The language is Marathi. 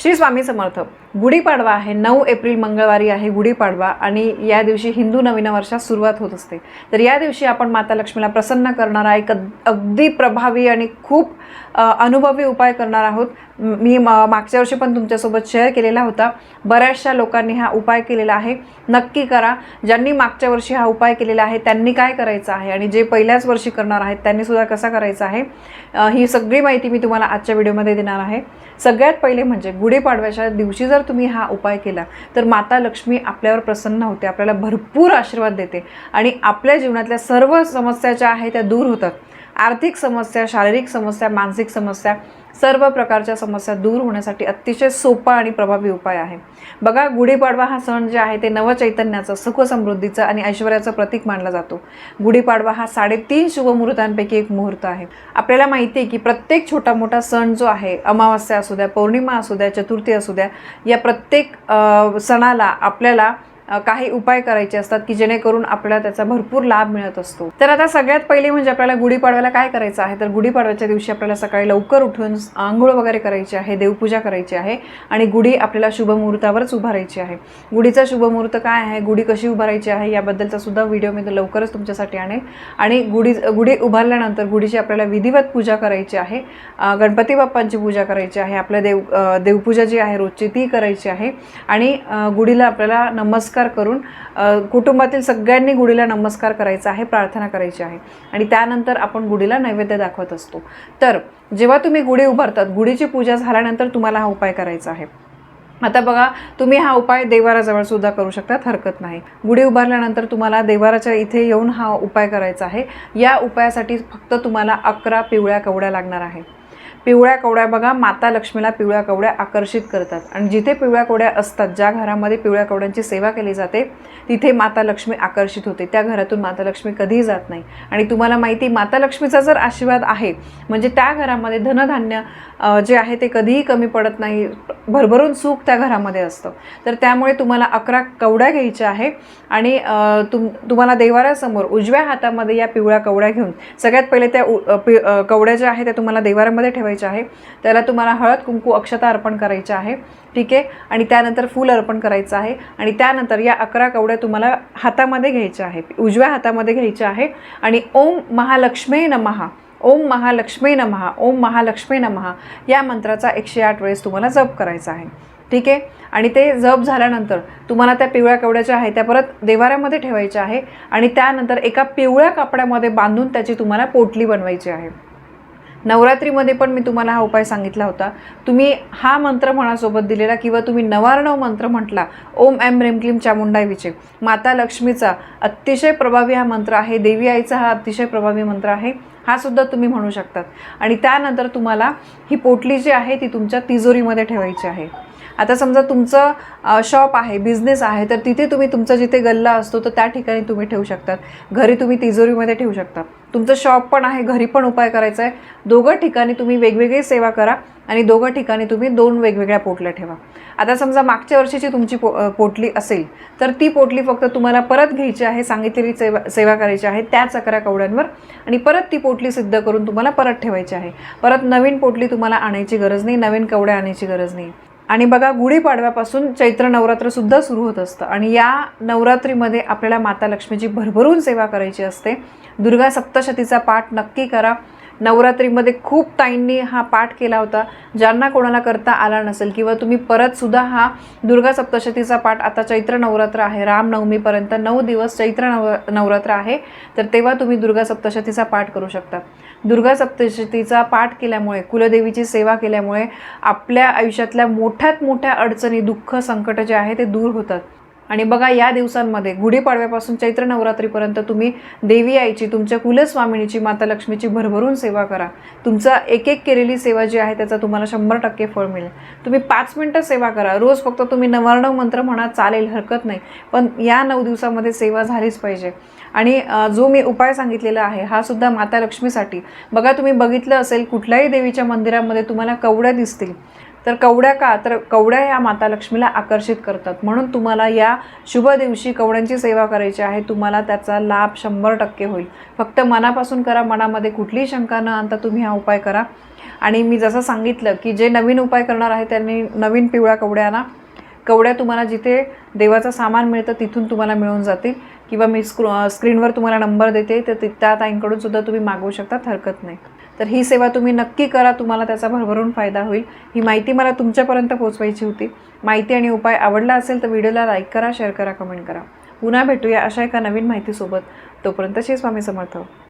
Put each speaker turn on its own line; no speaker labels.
श्री स्वामी समर्थ. गुढीपाडवा आहे नऊ एप्रिल मंगळवारी आहे गुढीपाडवा आणि या दिवशी हिंदू नवीन वर्षात सुरुवात होत असते. तर या दिवशी आपण माता लक्ष्मीला प्रसन्न करणारा एक अगदी प्रभावी आणि खूप अनुभवी उपाय करणार आहोत. मी मागच्या वर्षी पण तुमच्यासोबत शेअर केलेला होता. बऱ्याचशा लोकांनी हा उपाय केलेला आहे. नक्की करा. ज्यांनी मागच्या वर्षी हा उपाय केलेला आहे त्यांनी काय करायचं आहे आणि जे पहिल्याच वर्षी करणार आहेत त्यांनीसुद्धा कसा करायचा आहे ही सगळी माहिती मी तुम्हाला आजच्या व्हिडिओमध्ये देणार आहे. सगळ्यात पहिले म्हणजे गुढीपाडव्याच्या दिवशी जर तुम्ही हा उपाय केला तर माता लक्ष्मी आपल्यावर प्रसन्न होते आपल्याला भरपूर आशीर्वाद देते. आणि आपल्या जीवनातल्या सर्व समस्या ज्या आहेत त्या दूर होतात. आर्थिक समस्या शारीरिक समस्या मानसिक समस्या सर्व प्रकारच्या समस्या दूर होण्यासाठी अतिशय सोपा आणि प्रभावी उपाय आहे. बघा गुढीपाडवा हा सण जे आहे ते नवचैतन्याचं सुख समृद्धीचं आणि ऐश्वर्याचं प्रतीक मानला जातो. गुढीपाडवा हा साडेतीन शुभमुहूर्तांपैकी एक मुहूर्त आहे. आपल्याला माहिती आहे की प्रत्येक छोटा मोठा सण जो आहे अमावस्या असू द्या पौर्णिमा असू द्या चतुर्थी असू द्या या प्रत्येक सणाला आपल्याला काही उपाय करायचे असतात की जेणेकरून आपल्याला त्याचा भरपूर लाभ मिळत असतो. तर आता सगळ्यात पहिले म्हणजे आपल्याला गुढीपाडव्याला काय करायचं आहे? तर गुढीपाडव्याच्या दिवशी आपल्याला सकाळी लवकर उठून आंघोळ वगैरे करायची आहे देवपूजा करायची आहे आणि गुढी आपल्याला शुभमुहूर्तावरच उभारायची आहे. गुढीचा शुभमुहूर्त काय आहे? गुढी कशी उभारायची आहे? याबद्दलचा सुद्धा व्हिडिओ मी लवकरच तुमच्यासाठी आणेल आणि गुढी गुढी उभारल्यानंतर गुढीची आपल्याला विधिवत पूजा करायची आहे. गणपती बाप्पांची पूजा करायची आहे. आपल्या देव देवपूजा जी आहे रोजची ती करायची आहे. आणि गुढीला आपल्याला नमस्कार करून कुटुंबातील सगळ्यांनी गुढीला नमस्कार करायचा आहे प्रार्थना करायची आहे. आणि त्यानंतर आपण गुढीला नैवेद्य दाखवत असतो. तर जेव्हा तुम्ही गुढी उभारतात गुढीची पूजा झाल्यानंतर तुम्हाला हा उपाय करायचा आहे. आता बघा तुम्ही हा उपाय देवाराजवळ सुद्धा करू शकतात हरकत नाही. गुढी उभारल्यानंतर तुम्हाला देवाराच्या इथे येऊन हा उपाय करायचा आहे. या उपायासाठी फक्त तुम्हाला अकरा पिवळ्या कवड्या लागणार आहे. पिवळ्या कवड्या बघा माता लक्ष्मीला पिवळ्या कवड्या आकर्षित करतात. आणि जिथे पिवळ्या कवड्या असतात ज्या घरामध्ये पिवळ्या कवड्यांची सेवा केली जाते तिथे माता लक्ष्मी आकर्षित होते. त्या घरातून माता लक्ष्मी कधीही जात नाही. आणि तुम्हाला माहिती माता लक्ष्मीचा जर आशीर्वाद आहे म्हणजे त्या घरामध्ये धनधान्य जे आहे ते कधीही कमी पडत नाही भरभरून सुख त्या घरामध्ये असतं. तर त्यामुळे तुम्हाला अकरा कवड्या घ्यायच्या आहे आणि तुम तुम्हाला देवाऱ्यासमोर उजव्या हातामध्ये या पिवळ्या कवड्या घेऊन सगळ्यात पहिले त्या उ- पि- कवड्या ज्या आहेत त्या तुम्हाला देवाऱ्यामध्ये ठेवायच्या आहे. त्याला तुम्हाला हळद कुंकू अक्षता अर्पण करायचे आहे. ठीक आहे? आणि त्यानंतर फूल अर्पण करायचं आहे. आणि त्यानंतर या अकरा कवड्या तुम्हाला हातामध्ये घ्यायच्या आहे उजव्या हातामध्ये घ्यायच्या आहे. आणि ओम महालक्ष्मी नमहा ओम महालक्ष्मी नमहा ओम महालक्ष्मी नमहा या मंत्राचा एकशे आठ वेळेस तुम्हाला जप करायचा आहे. ठीक आहे? आणि ते जप झाल्यानंतर तुम्हाला त्या पिवळ्या कवड्याच्या आहे त्या परत देवाऱ्यामध्ये ठेवायच्या आहे. आणि त्यानंतर एका पिवळ्या कापडामध्ये बांधून त्याची तुम्हाला पोटली बनवायची आहे. नवरात्रीमध्ये पण मी तुम्हाला हा उपाय सांगितला होता. तुम्ही हा मंत्र म्हणासोबत दिलेला किंवा तुम्ही नवारणव मंत्र म्हटला ओम एम रेम क्लीम चामुंडाई विचे. माता लक्ष्मीचा अतिशय प्रभावी हा मंत्र आहे देवी आईचा हा अतिशय प्रभावी मंत्र आहे हा सुद्धा तुम्ही म्हणू शकतात. आणि त्यानंतर तुम्हाला ही पोटली जी आहे ती तुमच्या तिजोरीमध्ये ठेवायची आहे. आता समजा तुमचं शॉप आहे बिझनेस आहे तर तिथे तुम्ही तुमचा जिथे गल्ला असतो तर त्या ठिकाणी तुम्ही ठेवू शकतात. घरी तुम्ही तिजोरीमध्ये ठेवू शकता. तुमचं शॉप पण आहे घरी पण उपाय करायचा आहे. दोघं ठिकाणी तुम्ही वेगवेगळी सेवा करा आणि दोघं ठिकाणी तुम्ही दोन वेगवेगळ्या पोटल्या ठेवा. आता समजा मागच्या वर्षीची तुमची पो पोटली असेल तर ती पोटली फक्त तुम्हाला परत घ्यायची आहे सांगितलेली सेवा सेवा करायची आहे त्याच अकरा कवड्यांवर आणि परत ती पोटली सिद्ध करून तुम्हाला परत ठेवायची आहे. परत नवीन पोटली तुम्हाला आणायची गरज नाही नवीन कवड्या आणायची गरज नाही. आणि बघा गुढीपाडव्यापासून चैत्र नवरात्रसुद्धा सुरू होत असतं. आणि या नवरात्रीमध्ये आपल्याला माता लक्ष्मीची भरभरून सेवा करायची असते. दुर्गा सप्तशतीचा पाठ नक्की करा. नवरात्रीमध्ये खूप ताईंनी हा पाठ केला होता. ज्यांना कोणाला करता आला नसेल किंवा तुम्ही परतसुद्धा हा दुर्गा सप्तशतीचा पाठ आता चैत्र नवरात्र आहे रामनवमीपर्यंत नऊ दिवस चैत्र नव नवरात्र आहे तर तेव्हा तुम्ही दुर्गा सप्तशतीचा पाठ करू शकता. दुर्गा सप्तशतीचा पाठ केल्यामुळे कुलदेवीची सेवा केल्यामुळे आपल्या आयुष्यातल्या मोठ्यात मोठ्या अडचणी दुःख संकट जे आहे ते दूर होतात. आणि बघा या दिवसांमध्ये गुढीपाडव्यापासून चैत्र नवरात्रीपर्यंत तुम्ही देवी आईची तुमच्या कुलस्वामिनीची माता लक्ष्मीची भरभरून सेवा करा. तुमचा एक एक केलेली सेवा जी आहे त्याचा तुम्हाला शंभर टक्के फळ मिळेल. तुम्ही पाच मिनटं सेवा करा. रोज फक्त तुम्ही नवार्णव मंत्र म्हणा चालेल हरकत नाही. पण या नऊ दिवसामध्ये सेवा झालीच पाहिजे. आणि जो मी उपाय सांगितलेला आहे हा सुद्धा माता लक्ष्मीसाठी. बघा तुम्ही बघितलं असेल कुठल्याही देवीच्या मंदिरामध्ये तुम्हाला कवड्या दिसतील. तर कवड्या का तर कवड्या या माता लक्ष्मीला आकर्षित करतात. म्हणून तुम्हाला या शुभ दिवशी कवड्यांची सेवा करायची आहे तुम्हाला त्याचा लाभ शंभर टक्के होईल. फक्त मनापासून करा मनामध्ये कुठलीही शंका न आणता तुम्ही हा उपाय करा. आणि मी जसं सांगितलं की जे नवीन उपाय करणार आहे त्यांनी नवीन पिवळ्या कवड्या आणा कवड्या तुम्हाला जिथे देवाचं सामान मिळतं तिथून तुम्हाला मिळून जातील. किंवा मी स्क्रू स्क्रीनवर तुम्हाला नंबर देते तर त्या ताईंकडून सुद्धा तुम्ही मागवू शकतात हरकत नाही. तर ही सेवा तुम्ही नक्की करा तुम्हाला त्याचा भरभरून फायदा होईल. ही माहिती मला तुमच्यापर्यंत पोहोचवायची होती. माहिती आणि उपाय आवडला असेल तर व्हिडिओला लाईक करा शेअर करा कमेंट करा. पुन्हा भेटूया अशा एका नवीन माहितीसोबत. तोपर्यंत श्री स्वामी समर्थ.